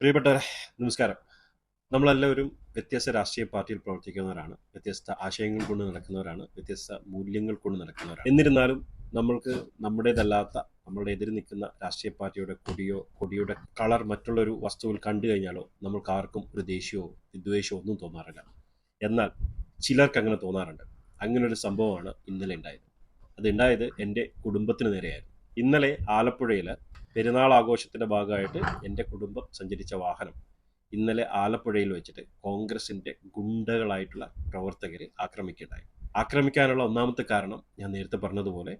പ്രിയപ്പെട്ടവരെ നമസ്കാരം. നമ്മളെല്ലാവരും വ്യത്യസ്ത രാഷ്ട്രീയ പാർട്ടിയിൽ പ്രവർത്തിക്കുന്നവരാണ്. വ്യത്യസ്ത ആശയങ്ങൾ കൊണ്ട് നടക്കുന്നവരാണ്. വ്യത്യസ്ത മൂല്യങ്ങൾ കൊണ്ട് നടക്കുന്നവരാണ്. എന്നിരുന്നാലും നമ്മൾക്ക് നമ്മുടേതല്ലാത്ത നമ്മളുടെ എതിര് നിൽക്കുന്ന രാഷ്ട്രീയ പാർട്ടിയുടെ കൊടിയോ കൊടിയുടെ കളർ മറ്റുള്ളൊരു വസ്തുവിൽ കണ്ടു കഴിഞ്ഞാലോ നമ്മൾക്ക് ആർക്കും ഒരു ദേഷ്യമോ വിദ്വേഷമോ ഒന്നും തോന്നാറില്ല. എന്നാൽ ചിലർക്ക് അങ്ങനെ തോന്നാറുണ്ട്. അങ്ങനെ ഒരു സംഭവമാണ് ഇന്നലെ ഉണ്ടായത്. അത് ഉണ്ടായത് എന്റെ കുടുംബത്തിന് നേരെയായിരുന്നു. ഇന്നലെ ആലപ്പുഴയിൽ പെരുന്നാൾ ആഘോഷത്തിന്റെ ഭാഗമായിട്ട് എന്റെ കുടുംബം സഞ്ചരിച്ച വാഹനം ഇന്നലെ ആലപ്പുഴയിൽ വെച്ചിട്ട് കോൺഗ്രസിന്റെ ഗുണ്ടകളായിട്ടുള്ള പ്രവർത്തകർ ആക്രമിക്കുകയുണ്ടായി. ആക്രമിക്കാനുള്ള ഒന്നാമത്തെ കാരണം ഞാൻ നേരത്തെ പറഞ്ഞതുപോലെ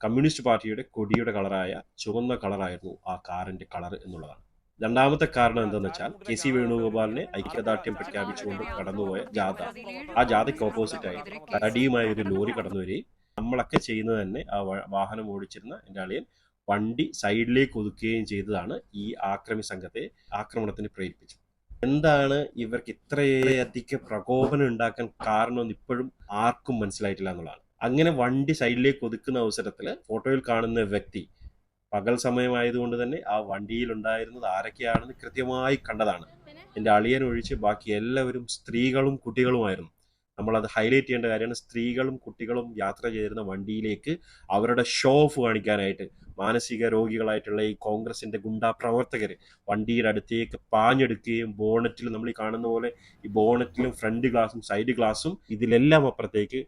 കമ്മ്യൂണിസ്റ്റ് പാർട്ടിയുടെ കൊടിയുടെ കളറായ ചുവന്ന കളറായിരുന്നു ആ കാറിന്റെ കളർ എന്നുള്ളതാണ്. രണ്ടാമത്തെ കാരണം എന്താണെന്ന് വെച്ചാൽ കെ സി വേണുഗോപാലിനെ ഐക്യദാർഢ്യം പ്രഖ്യാപിച്ചുകൊണ്ട് കടന്നുപോയ ജാഥ. ആ ജാഥയ്ക്ക് ഓപ്പോസിറ്റായി തടിയുമായ ഒരു ലോറി കടന്നു വരികയും നമ്മളൊക്കെ ചെയ്യുന്നത് തന്നെ ആ വാഹനം ഓടിച്ചിരുന്ന എന്റെ അളിയൻ വണ്ടി സൈഡിലേക്ക് ഒതുക്കുകയും ചെയ്തതാണ് ഈ ആക്രമി സംഘത്തെ ആക്രമണത്തിന് പ്രേരിപ്പിച്ചത്. എന്താണ് ഇവർക്ക് ഇത്രയധികം പ്രകോപനം ഉണ്ടാക്കാൻ കാരണമെന്ന് ഇപ്പോഴും ആർക്കും മനസ്സിലായിട്ടില്ല എന്നുള്ളതാണ്. അങ്ങനെ വണ്ടി സൈഡിലേക്ക് ഒതുക്കുന്ന അവസരത്തിൽ ഫോട്ടോയിൽ കാണുന്ന വ്യക്തി പകൽ സമയമായതുകൊണ്ട് തന്നെ ആ വണ്ടിയിൽ ഉണ്ടായിരുന്നത് ആരൊക്കെയാണെന്ന് കൃത്യമായി കണ്ടതാണ്. എന്റെ അളിയൻ ഒഴിച്ച് ബാക്കി എല്ലാവരും സ്ത്രീകളും കുട്ടികളുമായിരുന്നു. നമ്മളത് ഹൈലൈറ്റ് ചെയ്യേണ്ട കാര്യമാണ് സ്ത്രീകളും കുട്ടികളും യാത്ര ചെയ്തിരുന്ന വണ്ടിയിലേക്ക് അവരുടെ ഷോ ഓഫ് കാണിക്കാനായിട്ട് മാനസിക രോഗികളായിട്ടുള്ള ഈ കോൺഗ്രസിന്റെ ഗുണ്ടാ പ്രവർത്തകർ വണ്ടിയുടെ അടുത്തേക്ക് പാഞ്ഞെടുക്കുകയും ബോണറ്റിൽ നമ്മൾ ഈ കാണുന്ന പോലെ ഈ ബോണറ്റിലും ഫ്രണ്ട് ഗ്ലാസും സൈഡ് ഗ്ലാസും ഇതിലെല്ലാം അപ്പുറത്തേക്ക്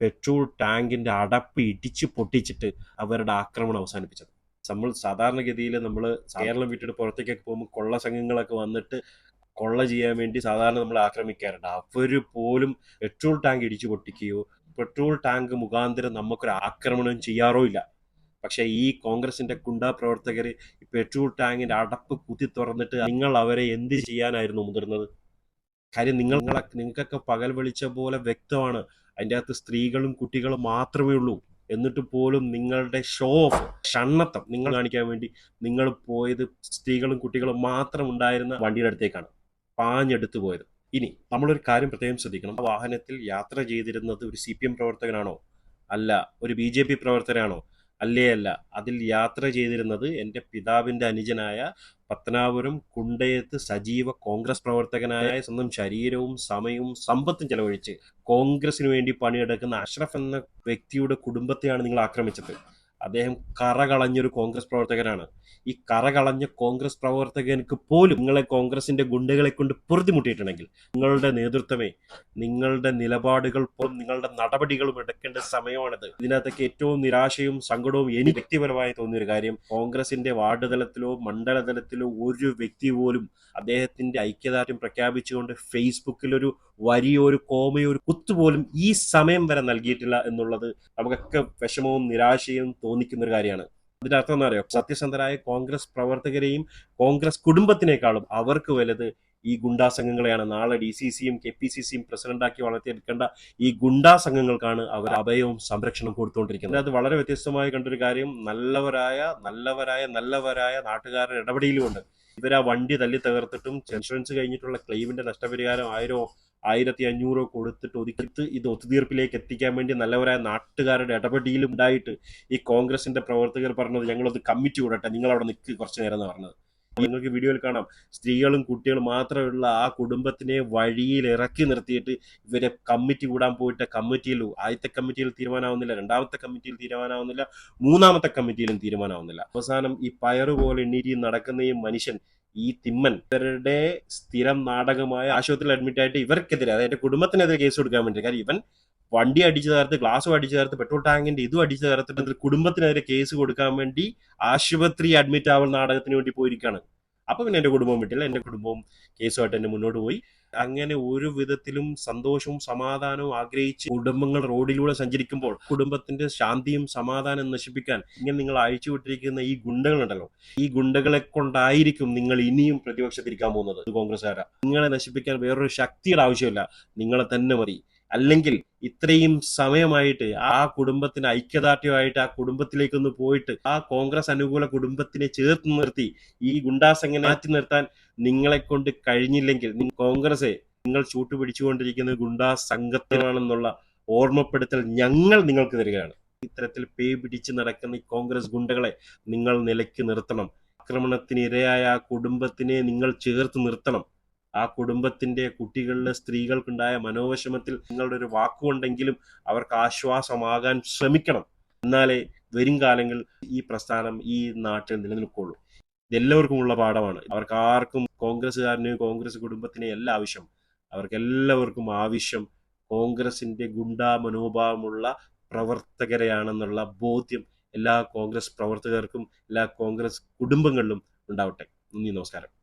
പെട്രോൾ ടാങ്കിന്റെ അടപ്പ് ഇടിച്ച് പൊട്ടിച്ചിട്ട് അവരുടെ ആക്രമണം അവസാനിപ്പിച്ചത്. നമ്മൾ സാധാരണഗതിയിൽ നമ്മൾ കേരളം വിട്ടിട്ട് പുറത്തേക്കൊക്കെ പോകുമ്പോൾ കൊള്ള സംഘങ്ങളൊക്കെ വന്നിട്ട് കൊള്ള ചെയ്യാൻ വേണ്ടി സാധാരണ നമ്മൾ ആക്രമിക്കാറുണ്ട്. അവർ പോലും പെട്രോൾ ടാങ്ക് ഇടിച്ചു പൊട്ടിക്കുകയോ പെട്രോൾ ടാങ്ക് മുഖാന്തരം നമുക്കൊരു ആക്രമണം ചെയ്യാറോ ഇല്ല. പക്ഷേ ഈ കോൺഗ്രസിന്റെ കുണ്ടാ പ്രവർത്തകർ പെട്രോൾ ടാങ്കിന്റെ അടപ്പ് കുത്തി തുറന്നിട്ട് നിങ്ങൾ അവരെ എന്ത് ചെയ്യാനായിരുന്നു മുതിർന്നത്? കാര്യം നിങ്ങൾ നിങ്ങൾക്കൊക്കെ പകൽ വെളിച്ച പോലെ വ്യക്തമാണ്. അതിന്റെ അകത്ത് സ്ത്രീകളും കുട്ടികളും മാത്രമേ ഉള്ളൂ. എന്നിട്ട് പോലും നിങ്ങളുടെ ഷോ ഓഫ് ഷണ്ണത്തം നിങ്ങൾ കാണിക്കാൻ വേണ്ടി നിങ്ങൾ പോയത് സ്ത്രീകളും കുട്ടികളും മാത്രം ഉണ്ടായിരുന്ന വണ്ടിയുടെ അടുത്തേക്കാണ്. പാഞ്ഞെടുത്തു പോയത്. ഇനി നമ്മളൊരു കാര്യം പ്രത്യേകം ശ്രദ്ധിക്കണം. ആ വാഹനത്തിൽ യാത്ര ചെയ്തിരുന്നത് ഒരു സി പി എം പ്രവർത്തകനാണോ? അല്ല ഒരു ബി ജെ പി പ്രവർത്തകനാണോ? അല്ലേ അല്ല. അതിൽ യാത്ര ചെയ്തിരുന്നത് എന്റെ പിതാവിന്റെ അനുജനായ പത്തനാപുരം കുണ്ടയത്ത് സജീവ കോൺഗ്രസ് പ്രവർത്തകനായ സ്വന്തം ശരീരവും സമയവും സമ്പത്തും ചെലവഴിച്ച് കോൺഗ്രസിന് വേണ്ടി പണിയെടുക്കുന്ന അഷ്റഫ് എന്ന വ്യക്തിയുടെ കുടുംബത്തെയാണ് നിങ്ങൾ ആക്രമിച്ചത്. അദ്ദേഹം കറ കളഞ്ഞൊരു കോൺഗ്രസ് പ്രവർത്തകനാണ്. ഈ കറ കളഞ്ഞ കോൺഗ്രസ് പ്രവർത്തകർക്ക് പോലും നിങ്ങളെ കോൺഗ്രസിന്റെ ഗുണ്ടകളെ കൊണ്ട് പൊറുതിമുട്ടിയിട്ടുണ്ടെങ്കിൽ നിങ്ങളുടെ നേതൃത്വമേ നിങ്ങളുടെ നിലപാടുകൾ പോലും നിങ്ങളുടെ നടപടികളും എടുക്കേണ്ട സമയമാണിത്. ഇതിനകത്തൊക്കെ ഏറ്റവും നിരാശയും സങ്കടവും എനിക്ക് വ്യക്തിപരമായി തോന്നിയൊരു കാര്യം കോൺഗ്രസിന്റെ വാർഡ് തലത്തിലോ മണ്ഡല തലത്തിലോ ഒരു വ്യക്തി പോലും അദ്ദേഹത്തിന്റെ ഐക്യദാർഢ്യം പ്രഖ്യാപിച്ചുകൊണ്ട് ഫേസ്ബുക്കിൽ ഒരു വരിയോ ഒരു കോമയോ ഒരു കുത്തുപോലും ഈ സമയം വരെ നൽകിയിട്ടില്ല എന്നുള്ളത് നമുക്കൊക്കെ വിഷമവും നിരാശയും തോന്നിക്കുന്ന ഒരു കാര്യമാണ്. അതിന്റെ അർത്ഥം എന്താ പറയുക സത്യസന്ധരായ കോൺഗ്രസ് പ്രവർത്തകരെയും കോൺഗ്രസ് കുടുംബത്തിനേക്കാളും അവർക്ക് വലുത് ഈ ഗുണ്ടാ സംഘങ്ങളെയാണ് നാളെ ഡി സി സിയും കെ പി സി സിയും പ്രസിഡന്റാക്കി വളർത്തിയെടുക്കേണ്ട ഈ ഗുണ്ടാ സംഘങ്ങൾക്കാണ് അവർ അഭയവും സംരക്ഷണം കൊടുത്തുകൊണ്ടിരിക്കുന്നത് അത് വളരെ വ്യത്യസ്തമായി കണ്ടൊരു കാര്യം. നല്ലവരായ നല്ലവരായ നല്ലവരായ നാട്ടുകാരുടെ ഇടപെടലുമുണ്ട് ഇവരാ വണ്ടി തല്ലി തകർത്തിട്ടും ഇൻഷുറൻസ് കഴിഞ്ഞിട്ടുള്ള ക്ലെയിമിന്റെ നഷ്ടപരിഹാരം ആയിരോ ആയിരത്തി അഞ്ഞൂറോ കൊടുത്തിട്ട് ഒതുക്കിത്ത് ഇത് ഒത്തുതീർപ്പിലേക്ക് എത്തിക്കാൻ വേണ്ടി നല്ലവരായ നാട്ടുകാരുടെ ഇടപെടലും ഉണ്ടായിട്ട് ഈ കോൺഗ്രസിന്റെ പ്രവർത്തകർ പറഞ്ഞത് ഞങ്ങളത് കമ്മിറ്റി വിടട്ടെ നിങ്ങൾ അവിടെ നിൽക്ക് കുറച്ചു നേരം എന്ന് പറഞ്ഞത്. നിങ്ങൾക്ക് വീഡിയോയിൽ കാണാം. സ്ത്രീകളും കുട്ടികളും മാത്രമുള്ള ആ കുടുംബത്തിനെ വഴിയിൽ ഇറക്കി നിർത്തിയിട്ട് ഇവരെ കമ്മിറ്റി കൂടാൻ പോയിട്ട് കമ്മിറ്റിയിൽ ആദ്യത്തെ കമ്മിറ്റിയിൽ തീരുമാനമാവുന്നില്ല രണ്ടാമത്തെ കമ്മിറ്റിയിൽ തീരുമാനമാവുന്നില്ല മൂന്നാമത്തെ കമ്മിറ്റിയിലും തീരുമാനമാവുന്നില്ല അവസാനം ഈ പയറുപോലെ എണ്ണീറ്റി നടക്കുന്ന ഈ മനുഷ്യൻ ഈ തിമ്മൻ ഇവരുടെ സ്ഥിരം നാടകമായ ആശുപത്രിയിൽ അഡ്മിറ്റ് ആയിട്ട് ഇവർക്കെതിരെ അതായത് കുടുംബത്തിനെതിരെ കേസ് കൊടുക്കാൻ വേണ്ടി കാര്യം ഇവൻ വണ്ടി അടിച്ചു തകർത്ത് ഗ്ലാസും അടിച്ചു തകർത്ത് പെട്രോൾ ടാങ്കിന്റെ ഇതും അടിച്ചു തകർത്തിട്ട് കുടുംബത്തിനെതിരെ കേസ് കൊടുക്കാൻ വേണ്ടി ആശുപത്രി അഡ്മിറ്റ് ആവുന്ന നാടകത്തിന് വേണ്ടി പോയിരിക്കുകയാണ് അപ്പൊ പിന്നെ എന്റെ കുടുംബം വിട്ടില്ല. എന്റെ കുടുംബവും കേസുമായിട്ട് എന്നെ മുന്നോട്ട് പോയി. അങ്ങനെ ഒരു വിധത്തിലും സന്തോഷവും സമാധാനവും ആഗ്രഹിച്ച് കുടുംബങ്ങൾ റോഡിലൂടെ സഞ്ചരിക്കുമ്പോൾ കുടുംബത്തിന്റെ ശാന്തിയും സമാധാനം നശിപ്പിക്കാൻ ഇങ്ങനെ നിങ്ങൾ അഴിച്ചുവിട്ടിരിക്കുന്ന ഈ ഗുണ്ടകളുണ്ടല്ലോ ഈ ഗുണ്ടകളെ കൊണ്ടായിരിക്കും നിങ്ങൾ ഇനിയും പ്രതിപക്ഷത്തിരിക്കാൻ പോകുന്നത്. കോൺഗ്രസ്സുകാരാ. നിങ്ങളെ നശിപ്പിക്കാൻ വേറൊരു ശക്തിയുടെ ആവശ്യമില്ല. നിങ്ങളെ തന്നെ മതി. അല്ലെങ്കിൽ ഇത്രയും സമയമായിട്ട് ആ കുടുംബത്തിന് ഐക്യദാർഢ്യമായിട്ട് ആ കുടുംബത്തിലേക്കൊന്ന് പോയിട്ട് ആ കോൺഗ്രസ് അനുകൂല കുടുംബത്തിനെ ചേർത്ത് നിർത്തി ഈ ഗുണ്ടാസംഘനെ മാറ്റി നിർത്താൻ നിങ്ങളെ കൊണ്ട് കഴിഞ്ഞില്ലെങ്കിൽ കോൺഗ്രസ് നിങ്ങൾ നിങ്ങൾ ചൂട്ടുപിടിച്ചുകൊണ്ടിരിക്കുന്ന ഗുണ്ടാ സംഘത്തിനാണെന്നുള്ള ഓർമ്മപ്പെടുത്തൽ ഞങ്ങൾ നിങ്ങൾക്ക് തരികയാണ്. ഇത്തരത്തിൽ പേ പിടിച്ച് നടക്കുന്ന ഈ കോൺഗ്രസ് ഗുണ്ടകളെ നിങ്ങൾ നിലയ്ക്ക് നിർത്തണം. ആക്രമണത്തിനിരയായ ആ കുടുംബത്തിനെ നിങ്ങൾ ചേർത്ത് നിർത്തണം. ആ കുടുംബത്തിന്റെ കുട്ടികളിലെ സ്ത്രീകൾക്കുണ്ടായ മനോവിഷമത്തിൽ നിങ്ങളുടെ ഒരു വാക്കുകൊണ്ടെങ്കിലും അവർക്ക് ആശ്വാസമാകാൻ ശ്രമിക്കണം. എന്നാലേ വരും കാലങ്ങളിൽ ഈ പ്രസ്ഥാനം ഈ നാട്ടിൽ നിലനിൽക്കുള്ളൂ. ഇതെല്ലാവർക്കുമുള്ള പാഠമാണ്. അവർക്ക് ആർക്കും കോൺഗ്രസ്സുകാരനെയും കോൺഗ്രസ് കുടുംബത്തിനെയും എല്ലാം ആവശ്യം. അവർക്ക് എല്ലാവർക്കും ആവശ്യം കോൺഗ്രസിന്റെ ഗുണ്ടാ മനോഭാവമുള്ള പ്രവർത്തകരെയാണെന്നുള്ള ബോധ്യം എല്ലാ കോൺഗ്രസ് പ്രവർത്തകർക്കും എല്ലാ കോൺഗ്രസ് കുടുംബങ്ങളിലും ഉണ്ടാവട്ടെ. നന്ദി നമസ്കാരം.